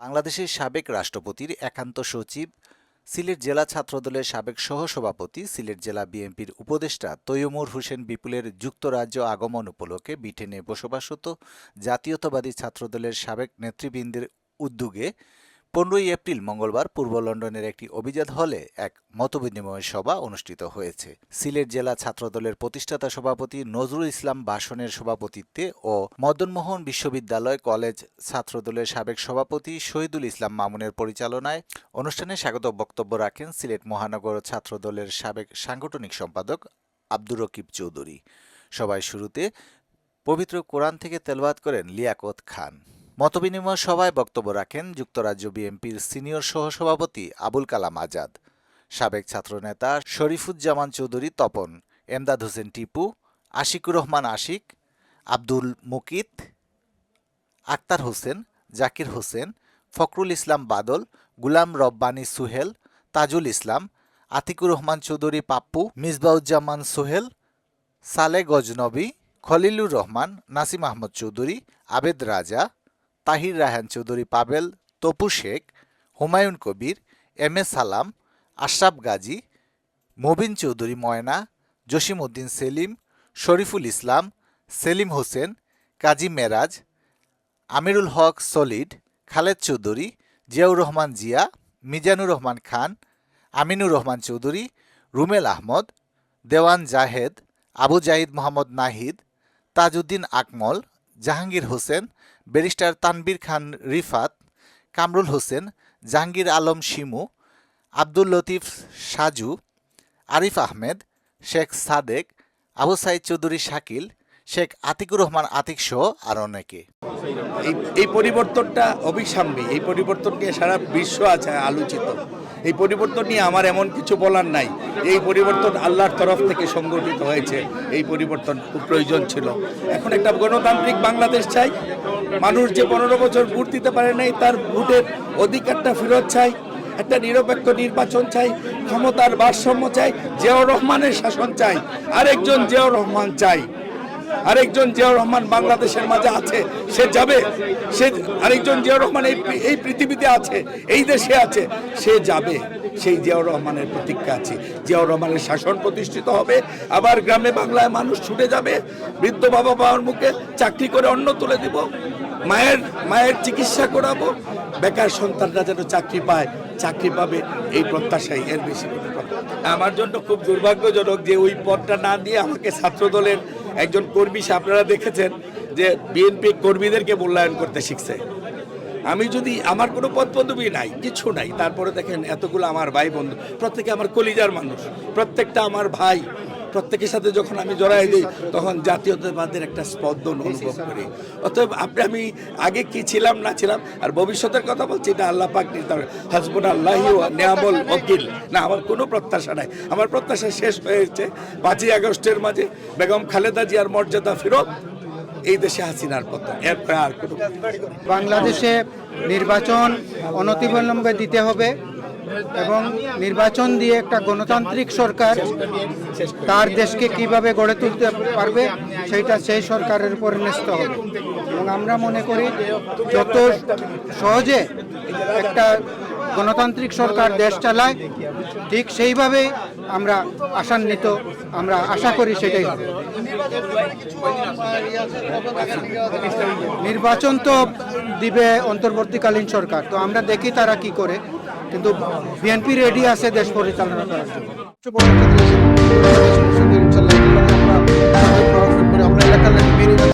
বাংলাদেশের সাবেক রাষ্ট্রপতির একান্ত সচিব, সিলেট জেলা ছাত্রদলের সাবেক সহসভাপতি, সিলেট জেলা বিএনপির উপদেষ্টা তৈয়মুর হোসেন বিপুলের যুক্তরাজ্য আগমন উপলক্ষে ব্রিটেনে বসবাসত জাতীয়তাবাদী ছাত্রদলের সাবেক নেতৃবৃন্দের উদ্যোগে পনেরোই এপ্রিল মঙ্গলবার পূর্ব লন্ডনের একটি অভিজাত হলে এক মতবিনিময় সভা অনুষ্ঠিত হয়েছে। সিলেট জেলা ছাত্রদলের প্রতিষ্ঠাতা সভাপতি নজরুল ইসলাম বাসনের সভাপতিত্বে ও মদনমোহন বিশ্ববিদ্যালয় কলেজ ছাত্রদলের সাবেক সভাপতি শহীদুল ইসলাম মামুনের পরিচালনায় অনুষ্ঠানে স্বাগত বক্তব্য রাখেন সিলেট মহানগর ছাত্রদলের সাবেক সাংগঠনিক সম্পাদক আব্দুর রকিব চৌধুরী। সবাই শুরুতে পবিত্র কোরআন থেকে তেলবাদ করেন লিয়াকত খান। মতবিনিময় সভায় বক্তব্য রাখেন যুক্তরাজ্য বিএনপির সিনিয়র সহসভাপতি আবুল কালাম আজাদ, সাবেক ছাত্রনেতা শরীফুজ্জামান চৌধুরী তপন, এমদাদ হোসেন টিপু, আশিকুর রহমান আশিক, আব্দুল মুকিত, আক্তার হোসেন, জাকির হোসেন, ফখরুল ইসলাম বাদল, গুলাম রব্বানী সুহেল, তাজুল ইসলাম, আতিকুর রহমান চৌধুরী পাপ্পু, মিসবাউজ্জামান সোহেল সালে Ghaznavi, Khalilur Rahman, Nasim Ahmad Chowdhury, Abed Raja Tahir Raihan Chowdhury, Pabel Tapu Sheikh, Humayun Kabir, M A Salam, Ashraf Gazi, Mobin Chowdhury Moyna Jasim Uddin Selim, Shariful Islam, Selim Hossain, Kazi Meraj, Amirul Haque Solid, Khaled Chowdhury, Ziaur Rahman Zia, Mizanur Rahman Khan, Aminur Rahman Chowdhury, Rumel Ahmed, Dewan Zahed, Abu Zahid Mohammad Nahid, Tajuddin Akmal Jahangir Hossain, barrister Tanvir Khan Rifat, Kamrul Hossain, Jahangir Alam Shimu, Abdul Latif Saju, Arif Ahmed, Sheikh Sadek, Abu Saeed Chowdhury Shakil Sheikh Atiqur Rahman Atik সহ আর অনেকে। এই পরিবর্তনটা অবিসাম্যী, এই পরিবর্তন নিয়ে সারা বিশ্ব আছে আলোচিত। এই পরিবর্তন নিয়ে আমার এমন কিছু বলার নাই। এই পরিবর্তন আল্লাহর তরফ থেকে সংগঠিত হয়েছে। এই পরিবর্তন খুব প্রয়োজন ছিল। এখন একটা গণতান্ত্রিক বাংলাদেশ চাই। মানুষ যে পনেরো বছর ভোট দিতে পারে নাই, তার ভোটের অধিকারটা ফেরত চাই। একটা নিরপেক্ষ নির্বাচন চাই। ক্ষমতার ভারসাম্য চাই। জিয়াউর রহমানের শাসন চাই। আরেকজন জিয়াউর রহমান চাই। আরেকজন জিয়াউর রহমান বাংলাদেশের মাঝে আছে, সে যাবে। সে আরেকজন জিয়াউর রহমান এই এই পৃথিবীতে আছে, এই দেশে আছে, সে যাবে। সেই জিয়াউর রহমানের প্রতীক্ষা আছে। জিয়াউর রহমানের শাসন প্রতিষ্ঠিত হবে, আবার গ্রামে বাংলায় মানুষ ছুটে যাবে। বৃদ্ধ বাবা বাবার মুখে চাকরি করে অন্ন তুলে দিব, মায়ের মায়ের চিকিৎসা করাবো। বেকার সন্তানরা যেন চাকরি পায়, চাকরি পাবে, এই প্রত্যাশাই এর বেশি। আমার জন্য খুব দুর্ভাগ্যজনক যে ওই পদটা না দিয়ে আমাকে ছাত্রদলের একজন কর্মী, সে আপনারা দেখেছেন যে বিএনপি কর্মীদেরকে মূল্যায়ন করতে শিখছে। আমি যদি আমার কোনো পদ পদবি নাই, কিছু নাই, তারপরে দেখেন এতগুলো আমার ভাই বন্ধু, প্রত্যেকে আমার কলিজার মানুষ, প্রত্যেকটা আমার ভাই প্রত্যেকের সাথে যখন আমি জড়াই দিই, তখন জাতীয়তাবাদের একটা স্পন্দন অনুভব করি। অতএব আপনি, আমি আগে কি ছিলাম, না ছিলাম, আর ভবিষ্যতের কথা বলছি, এটা আল্লাহ পাক নির্ধারণ। হাসবুন আল্লাহ নিয়ামল ওকিল। না, আমার কোনো প্রত্যাশা নাই। আমার প্রত্যাশা শেষ হয়েছে পাঁচই আগস্টের মাঝে বেগম খালেদা জিয়ার মর্যাদা ফেরত, এই দেশে হাসিনার পতন। এরপরে আর কোনো বাংলাদেশে নির্বাচন অনতিবিলম্বে দিতে হবে। এবং নির্বাচন দিয়ে একটা গণতান্ত্রিক সরকার তার দেশকে কীভাবে গড়ে তুলতে পারবে, সেইটা সেই সরকারের উপর ন্যস্ত হবে। এবং আমরা মনে করি যত সহজে একটা গণতান্ত্রিক সরকার দেশ চালায়, ঠিক সেইভাবেই আমরা আশান্বিত, আমরা আশা করি সেটাই হবে। নির্বাচন তো দিবে অন্তর্বর্তীকালীন সরকার, তো আমরা দেখি তারা কি করে। কিন্তু বিএনপি রেডি আছে দেশ পরিচালনা করার জন্য আমরা এলাকার